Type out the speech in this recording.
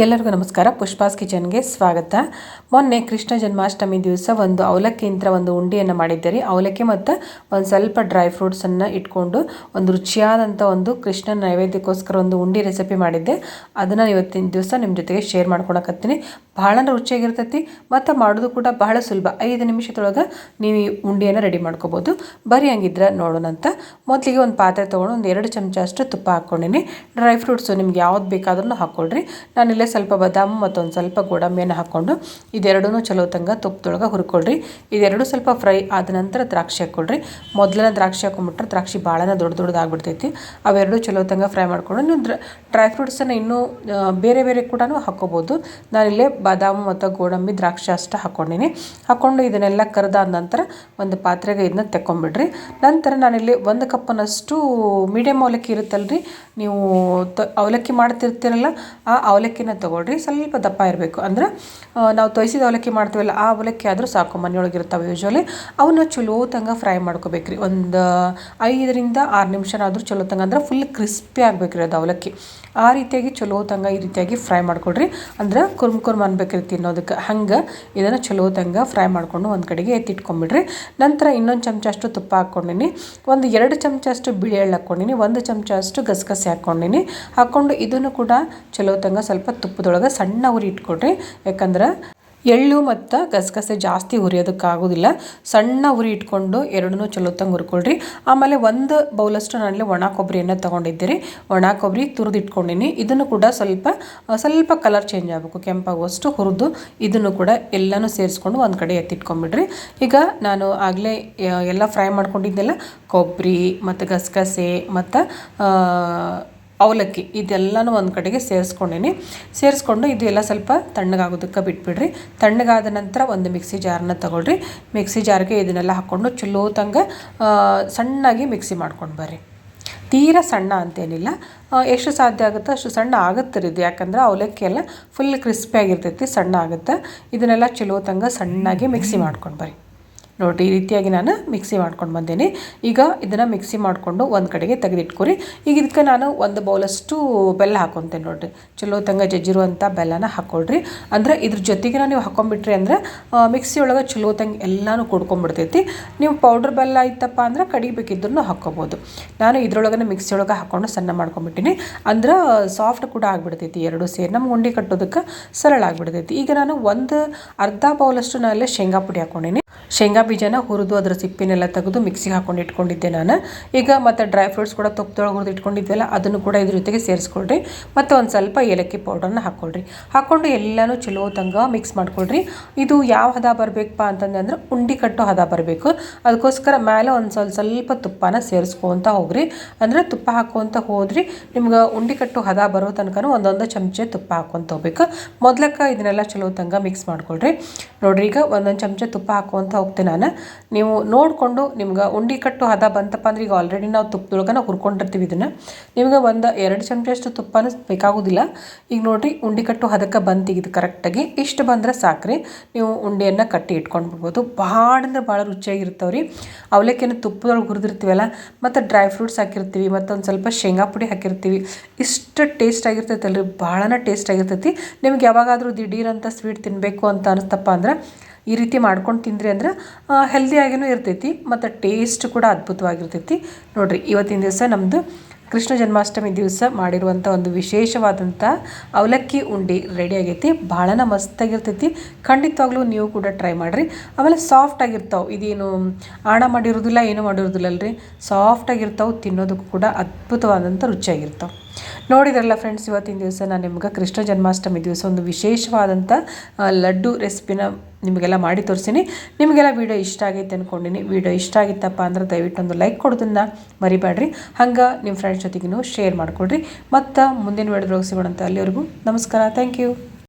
ಎಲ್ಲರಿಗೂ ನಮಸ್ಕಾರ. ಪುಷ್ಪಾಸ್ ಕಿಚನ್ಗೆ ಸ್ವಾಗತ. ಮೊನ್ನೆ ಕೃಷ್ಣ ಜನ್ಮಾಷ್ಟಮಿ ದಿವಸ ಒಂದು ಅವಲಕ್ಕಿ ಯಂತ್ರ ಒಂದು ಉಂಡಿಯನ್ನು ಮಾಡಿದ್ದೆ ಅವಲಕ್ಕಿ ಮತ್ತು ಒಂದು ಸ್ವಲ್ಪ ಡ್ರೈ ಫ್ರೂಟ್ಸನ್ನು ಇಟ್ಕೊಂಡು ಒಂದು ರುಚಿಯಾದಂಥ ಒಂದು ಕೃಷ್ಣ ನೈವೇದ್ಯಕ್ಕೋಸ್ಕರ ಒಂದು ಉಂಡಿ ರೆಸಿಪಿ ಮಾಡಿದ್ದೆ. ಅದನ್ನು ಇವತ್ತಿನ ದಿವಸ ನಿಮ್ಮ ಜೊತೆಗೆ ಶೇರ್ ಮಾಡ್ಕೊಳಕತ್ತೀನಿ. ಬಹಳ ರುಚಿಯಾಗಿರ್ತೈತಿ ಮತ್ತು ಮಾಡೋದು ಕೂಡ ಬಹಳ ಸುಲಭ. ಐದು ನಿಮಿಷದೊಳಗೆ ನೀವು ಈ ಉಂಡಿಯನ್ನು ರೆಡಿ ಮಾಡ್ಕೋಬೋದು. ಬರೀ ಹಂಗಿದ್ರೆ ನೋಡೋಣ ಅಂತ. ಮೊದಲಿಗೆ ಒಂದು ಪಾತ್ರೆ ತೊಗೊಂಡು ಒಂದು ಎರಡು ಚಮಚ ಅಷ್ಟು ತುಪ್ಪ ಹಾಕ್ಕೊಂಡಿನಿ. ಡ್ರೈ ಫ್ರೂಟ್ಸು ನಿಮ್ಗೆ ಯಾವ್ದು ಬೇಕಾದ್ರೂ ಹಾಕ್ಕೊಳ್ರಿ. ನಾನಿಲ್ಲ ಸ್ವಲ್ಪ ಬಾದಾಮು ಮತ್ತು ಒಂದು ಸ್ವಲ್ಪ ಗೋಡಂಬಿಯನ್ನು ಹಾಕ್ಕೊಂಡು ಇದೆರಡೂ ಚಲೋ ತಂಗ ತುಪ್ಪದೊಳಗೆ ಹುರ್ಕೊಳ್ರಿ. ಇದೆರಡು ಸ್ವಲ್ಪ ಫ್ರೈ ಆದ ನಂತರ ದ್ರಾಕ್ಷಿ ಹಾಕ್ಕೊಳ್ರಿ. ಮೊದಲನೇ ದ್ರಾಕ್ಷಿ ಹಾಕೊಂಡ್ಬಿಟ್ರೆ ದ್ರಾಕ್ಷಿ ಭಾಳನ ದೊಡ್ಡ ದೊಡ್ಡದಾಗ್ಬಿಡ್ತೈತಿ ಅವೆರಡು ಚಲೋ ತಂಗ ಫ್ರೈ ಮಾಡ್ಕೊಂಡು ನೀವು ಡ್ರೈ ಫ್ರೂಟ್ಸನ್ನು ಇನ್ನೂ ಬೇರೆ ಬೇರೆ ಕೂಡ ಹಾಕ್ಕೋಬೋದು. ನಾನಿಲ್ಲೇ ಬಾದಾಮಿ ಮತ್ತು ಗೋಡಂಬಿ ದ್ರಾಕ್ಷಿ ಅಷ್ಟು ಹಾಕ್ಕೊಂಡಿನಿ. ಹಾಕ್ಕೊಂಡು ಇದನ್ನೆಲ್ಲ ಕರೆದಾದ ನಂತರ ಒಂದು ಪಾತ್ರೆಗೆ ಇದನ್ನ ತೆಕ್ಕೊಂಬಿಡ್ರಿ. ನಂತರ ನಾನಿಲ್ಲಿ ಒಂದು ಕಪ್ಪನಷ್ಟು ಮೀಡಿಯಮ್ ಅವಲಕ್ಕಿ ಇರುತ್ತಲ್ರಿ. ನೀವು ಅವಲಕ್ಕಿ ಮಾಡ್ತಿರ್ತೀರಲ್ಲ, ಆ ಅವಲಕ್ಕಿನ ತೊಗೊಳ್ರಿ, ಸ್ವಲ್ಪ ದಪ್ಪ ಇರಬೇಕು. ಅಂದ್ರೆ ನಾವು ತೊಯ್ಸಿದ ಅವಲಕ್ಕಿ ಮಾಡ್ತೀವಲ್ಲ, ಆ ಅವಲಕ್ಕಿ ಆದರೂ ಸಾಕು ಮನೆಯೊಳಗೆ ಇರ್ತಾವೆ ಯೂಶ್ವಲಿ ಅವನ್ನ ಚಲೋ ತಂಗ ಫ್ರೈ ಮಾಡ್ಕೋಬೇಕ್ರಿ. ಒಂದು, ಐದರಿಂದ ಆರು ನಿಮಿಷನಾದರೂ ಚಲೋ ತಂಗ. ಅಂದ್ರೆ ಫುಲ್ ಕ್ರಿಸ್ಪಿ ಆಗಬೇಕ್ರಿ ಅದು ಅವಲಕ್ಕಿ. ಆ ರೀತಿಯಾಗಿ ಚಲೋ ತಂಗ ಈ ರೀತಿಯಾಗಿ ಫ್ರೈ ಮಾಡ್ಕೊಳ್ರಿ ಅಂದ್ರೆ, ಕುರ್ಮ್ ಕುರ್ಮ್ ಅನ್ಬೇಕ್ರಿ ತಿನ್ನೋದಕ್ಕೆ. ಹಂಗೆ ಇದನ್ನು ಚಲೋ ತಂಗ ಫ್ರೈ ಮಾಡಿಕೊಂಡು ಒಂದು ಕಡೆಗೆ ಎತ್ತಿಟ್ಕೊಂಬಿಡ್ರಿ. ನಂತರ ಇನ್ನೊಂದು ಚಮಚ ಅಷ್ಟು ತುಪ್ಪ ಹಾಕ್ಕೊಂಡಿನಿ. ಒಂದು ಎರಡು ಚಮಚ ಅಷ್ಟು ಬಿಳಿ ಎಳ್ಳು ಹಾಕ್ಕೊಂಡಿನಿ. ಒಂದು ಚಮಚ ಅಷ್ಟು ಗಸಗಸೆ ಹಾಕ್ಕೊಂಡಿನಿ. ಹಾಕ್ಕೊಂಡು ಇದನ್ನು ಕೂಡ ಚಲೋ ತಂಗ ಸ್ವಲ್ಪ ತುಪ್ಪದೊಳಗೆ ಸಣ್ಣ ಉರಿ ಇಟ್ಕೊಡ್ರಿ ಯಾಕಂದ್ರೆ ಎಳ್ಳು ಮತ್ತು ಗಸಗಸೆ ಜಾಸ್ತಿ ಹುರಿಯೋದಕ್ಕಾಗೋದಿಲ್ಲ ಸಣ್ಣ ಉರಿ ಇಟ್ಕೊಂಡು ಎರಡನ್ನೂ ಚಲೋತ್ತಂಗೆ ತಂಗೆ ಹುರ್ಕೊಳ್ರಿ. ಆಮೇಲೆ ಒಂದು ಬೌಲಷ್ಟು ನಾನಲ್ಲಿ ಒಣ ಕೊಬ್ಬರಿಯನ್ನು ತೊಗೊಂಡಿದ್ದೀರಿ. ಒಣ ಕೊಬ್ಬರಿ ತುರಿದು ಇಟ್ಕೊಂಡಿನಿ ಇದನ್ನು ಕೂಡ ಸ್ವಲ್ಪ ಸ್ವಲ್ಪ ಕಲರ್ ಚೇಂಜ್ ಆಗಬೇಕು. ಕೆಂಪಾಗುವಷ್ಟು ಹುರಿದು ಇದನ್ನು ಕೂಡ ಎಲ್ಲನೂ ಸೇರಿಸ್ಕೊಂಡು ಒಂದು ಕಡೆ ಎತ್ತಿಟ್ಕೊಂಬಿಡ್ರಿ. ಈಗ ನಾನು ಆಗಲೇ ಎಲ್ಲ ಫ್ರೈ ಮಾಡ್ಕೊಂಡಿದ್ದೆಲ್ಲ ಕೊಬ್ಬರಿ ಮತ್ತು ಗಸಗಸೆ ಮತ್ತು ಅವಲಕ್ಕಿ ಇದೆಲ್ಲನೂ ಒಂದು ಕಡೆಗೆ ಸೇರಿಸ್ಕೊಂಡಿನಿ. ಸೇರಿಸ್ಕೊಂಡು ಇದು ಎಲ್ಲ ಸ್ವಲ್ಪ ತಣ್ಣಗಾಗೋದಕ್ಕೆ ಬಿಟ್ಬಿಡ್ರಿ. ತಣ್ಣಗಾದ ನಂತರ ಒಂದು ಮಿಕ್ಸಿ ಜಾರನ್ನ ತಗೊಳ್ರಿ. ಮಿಕ್ಸಿ ಜಾರ್ಗೆ ಇದನ್ನೆಲ್ಲ ಹಾಕ್ಕೊಂಡು ಚಲೋ ಸಣ್ಣಾಗಿ ಮಿಕ್ಸಿ ಮಾಡ್ಕೊಂಡು ಬರ್ರಿ. ತೀರ ಸಣ್ಣ ಅಂತೇನಿಲ್ಲ. ಎಷ್ಟು ಸಾಧ್ಯ ಆಗುತ್ತೋ ಅಷ್ಟು ಸಣ್ಣ ಆಗುತ್ತೆ ಇದು. ಯಾಕಂದ್ರೆ ಅವಲಕ್ಕಿ ಎಲ್ಲ ಫುಲ್ ಕ್ರಿಸ್ಪಿ ಆಗಿರ್ತೈತಿ, ಸಣ್ಣ ಆಗುತ್ತೆ. ಇದನ್ನೆಲ್ಲ ಚಲೋ ತಂಗ ಸಣ್ಣಾಗಿ ಮಿಕ್ಸಿ ಮಾಡ್ಕೊಂಡು ಬರ್ರಿ. ನೋಡಿರಿ ಈ ರೀತಿಯಾಗಿ ನಾನು ಮಿಕ್ಸಿ ಮಾಡ್ಕೊಂಡು ಬಂದೇನೆ. ಈಗ ಇದನ್ನು ಮಿಕ್ಸಿ ಮಾಡಿಕೊಂಡು ಒಂದು ಕಡೆಗೆ ತೆಗೆದಿಟ್ಕೊರಿ. ಈಗ ಇದಕ್ಕೆ ನಾನು ಒಂದು ಬೌಲಷ್ಟು ಬೆಲ್ಲ ಹಾಕೊತೇನೆ ನೋಡಿರಿ. ಚಲೋ ತಂಗ ಜಜ್ಜಿರುವಂಥ ಬೆಲ್ಲನ ಹಾಕೊಳ್ರಿ. ಅಂದರೆ ಇದ್ರ ಜೊತೆಗೆ ನೀವು ಹಾಕೊಂಬಿಟ್ರಿ ಅಂದರೆ ಮಿಕ್ಸಿ ಒಳಗೆ ಚಲೋ ತಂಗ ಎಲ್ಲನೂ ಕೂಡ್ಕೊಂಡ್ಬಿಡ್ತೈತಿ. ನೀವು ಪೌಡ್ರ್ ಬೆಲ್ಲ ಇತ್ತಪ್ಪ ಅಂದ್ರೆ ಕಡಿಬೇಕಿದ್ರೂ ಹಾಕ್ಕೋಬೋದು ನಾನು ಇದ್ರೊಳಗೆ ಮಿಕ್ಸಿ ಒಳಗೆ ಹಾಕ್ಕೊಂಡು ಸಣ್ಣ ಮಾಡ್ಕೊಂಬಿಟ್ಟಿನಿ ಅಂದ್ರೆ, ಸಾಫ್ಟ್ ಕೂಡ ಆಗಿಬಿಡ್ತೈತಿ. ಎರಡು ಸೇರಿ ನಮ್ಮ ಉಂಡೆ ಕಟ್ಟೋದಕ್ಕೆ ಸರಳ ಆಗಿಬಿಡ್ತೈತಿ. ಈಗ ನಾನು ಒಂದು ಅರ್ಧ ಬೌಲಷ್ಟು ಅಲ್ಲೇ ಶೇಂಗಾ ಪುಡಿ ಹಾಕ್ಕೊಂಡಿನಿ ಶೇಂಗಾ ಬೀಜನ ಹುರಿದು ಅದರ ಸಿಪ್ಪಿನೆಲ್ಲ ತೆಗೆದು ಮಿಕ್ಸಿಗೆ ಹಾಕೊಂಡು ಇಟ್ಕೊಂಡಿದ್ದೆ ನಾನು. ಈಗ ಮತ್ತು ಡ್ರೈ ಫ್ರೂಟ್ಸ್ ಕೂಡ ತುಪ್ಪದೊಳಗೆ ಹುರಿದು ಇಟ್ಕೊಂಡಿದ್ವಲ್ಲ, ಅದನ್ನು ಕೂಡ ಇದ್ರ ಜೊತೆಗೆ ಸೇರಿಸ್ಕೊಳ್ರಿ. ಮತ್ತು ಒಂದು ಸ್ವಲ್ಪ ಏಲಕ್ಕಿ ಪೌಡರ್ನ ಹಾಕ್ಕೊಳ್ರಿ ಹಾಕ್ಕೊಂಡು ಎಲ್ಲನೂ ಚಲೋ ತಂಗ ಮಿಕ್ಸ್ ಮಾಡ್ಕೊಳ್ರಿ. ಇದು ಯಾವ ಹದ ಬರಬೇಕಪ್ಪ ಅಂತಂದ್ರೆ ಉಂಡಿ ಕಟ್ಟೋ ಹದ ಬರಬೇಕು. ಅದಕ್ಕೋಸ್ಕರ ಮೇಲೆ ಒಂದು ಸ್ವಲ್ಪ ಸ್ವಲ್ಪ ತುಪ್ಪನ ಸೇರಿಸ್ಕೊತ ಹೋಗ್ರಿ. ಅಂದರೆ ತುಪ್ಪ ಹಾಕೋಂತ ಹೋದ್ರಿ, ನಿಮ್ಗೆ ಉಂಡಿ ಕಟ್ಟು ಹದ ಬರೋ ತನಕ ಒಂದೊಂದು ಚಮಚೆ ತುಪ್ಪ ಹಾಕ್ಕೊಂತ ಹೋಗ್ಬೇಕು. ಮೊದ್ಲಕ್ಕೆ ಇದನ್ನೆಲ್ಲ ಚಲೋ ತಂಗ ಮಿಕ್ಸ್ ಮಾಡ್ಕೊಳ್ರಿ. ನೋಡ್ರಿ ಈಗ ಒಂದೊಂದು ಚಮಚೆ ತುಪ್ಪ ಹಾಕುವಂತ ಹೋಗ್ತೇನೆ ನಾನು. ನೀವು ನೋಡಿಕೊಂಡು ನಿಮ್ಗೆ ಉಂಡೆ ಕಟ್ಟು ಹದ ಬಂತಪ್ಪ ಅಂದ್ರೆ ಈಗ ಆಲ್ರೆಡಿ ನಾವು ತುಪ್ಪದೊಳಗೆ ನಾವು ಹುರ್ಕೊಂಡಿರ್ತೀವಿ ಇದನ್ನು. ನಿಮ್ಗೆ ಒಂದು ಎರಡು ಚಮಚಷ್ಟು ತುಪ್ಪನೂ ಬೇಕಾಗೋದಿಲ್ಲ. ಈಗ ನೋಡಿರಿ, ಉಂಡೆ ಕಟ್ಟು ಹದಕ್ಕೆ ಬಂತು ಇದು ಕರೆಕ್ಟಾಗಿ ಇಷ್ಟು ಬಂದರೆ ಸಾಕ್ರಿ. ನೀವು ಉಂಡೆಯನ್ನು ಕಟ್ಟಿ ಇಟ್ಕೊಂಡು ಬಿಡ್ಬೋದು ಭಾಳ ಅಂದ್ರೆ ಭಾಳ ರುಚಿಯಾಗಿರ್ತಾವೆ ರೀ ಅವಲಕ್ಕಿನ ತುಪ್ಪದೊಳಗೆ ಹುರಿದಿರ್ತೀವಲ್ಲ, ಮತ್ತು ಡ್ರೈ ಫ್ರೂಟ್ಸ್ ಹಾಕಿರ್ತೀವಿ, ಮತ್ತು ಸ್ವಲ್ಪ ಶೇಂಗಾ ಪುಡಿ ಹಾಕಿರ್ತೀವಿ. ಇಷ್ಟು ಟೇಸ್ಟ್ ಆಗಿರ್ತೈತಲ್ರಿ. ಭಾಳನ ಟೇಸ್ಟ್ ಆಗಿರ್ತೈತಿ. ನಿಮ್ಗೆ ಯಾವಾಗಾದರೂ ದಿಢೀರಂಥ ಸ್ವೀಟ್ ತಿನ್ನಬೇಕು ಅಂತ ಅನಿಸ್ತಪ್ಪ ಅಂದ್ರೆ ಈ ರೀತಿ ಮಾಡ್ಕೊಂಡು ತಿಂದ್ರಿ ಅಂದ್ರೆ ಹೆಲ್ದಿಯಾಗಿಯೂ ಇರ್ತೈತಿ, ಮತ್ತು ಟೇಸ್ಟ್ ಕೂಡ ಅದ್ಭುತವಾಗಿರ್ತೈತಿ. ನೋಡಿರಿ, ಇವತ್ತಿನ ದಿವಸ ನಮ್ಮದು ಕೃಷ್ಣ ಜನ್ಮಾಷ್ಟಮಿ ದಿವಸ ಮಾಡಿರುವಂಥ ಒಂದು ವಿಶೇಷವಾದಂಥ ಅವಲಕ್ಕಿ ಉಂಡಿ ರೆಡಿ ಆಗೈತಿ. ಭಾಳನ ಮಸ್ತಾಗಿರ್ತೈತಿ. ಖಂಡಿತವಾಗ್ಲೂ ನೀವು ಕೂಡ ಟ್ರೈ ಮಾಡಿರಿ. ಆಮೇಲೆ ಸಾಫ್ಟ್ ಆಗಿರ್ತಾವೆ. ಇದೇನು ಆಣ ಮಾಡಿರೋದಿಲ್ಲ, ಏನೂ ಮಾಡಿರೋದಿಲ್ಲ ಅಲ್ರಿ. ಸಾಫ್ಟಾಗಿರ್ತಾವೆ ತಿನ್ನೋದಕ್ಕೂ ಕೂಡ ಅದ್ಭುತವಾದಂಥ ರುಚಿಯಾಗಿರ್ತಾವೆ. ನೋಡಿದ್ರಲ್ಲ ಫ್ರೆಂಡ್ಸ್ ಇವತ್ತಿನ ದಿವಸ ನಾನು ನಿಮ್ಗೆ ಕೃಷ್ಣ ಜನ್ಮಾಷ್ಟಮಿ ದಿವಸ ಒಂದು ವಿಶೇಷವಾದಂಥ ಲಡ್ಡು ರೆಸಿಪಿನ ನಿಮಗೆಲ್ಲ ಮಾಡಿ ತೋರಿಸಿನಿ ನಿಮಗೆಲ್ಲ ವೀಡಿಯೋ ಇಷ್ಟ ಆಗೈತೆ ಅಂದ್ಕೊಂಡಿನಿ ವೀಡಿಯೋ ಇಷ್ಟ ಆಗಿತ್ತಪ್ಪ ಅಂದ್ರೆ ದಯವಿಟ್ಟು ಒಂದು ಲೈಕ್ ಕೊಡೋದನ್ನು ಮರಿಬೇಡ್ರಿ. ಹಂಗೆ ನಿಮ್ಮ ಫ್ರೆಂಡ್ಸ್ ಜೊತೆಗೂ ಶೇರ್ ಮಾಡಿಕೊಡ್ರಿ ಮತ್ತು ಮುಂದಿನ ವೀಡಿಯೋದ್ರೊಳಗೆ ಸಿಗೋಣಂತ ಅಲ್ಲಿವರೆಗೂ ನಮಸ್ಕಾರ. Thank you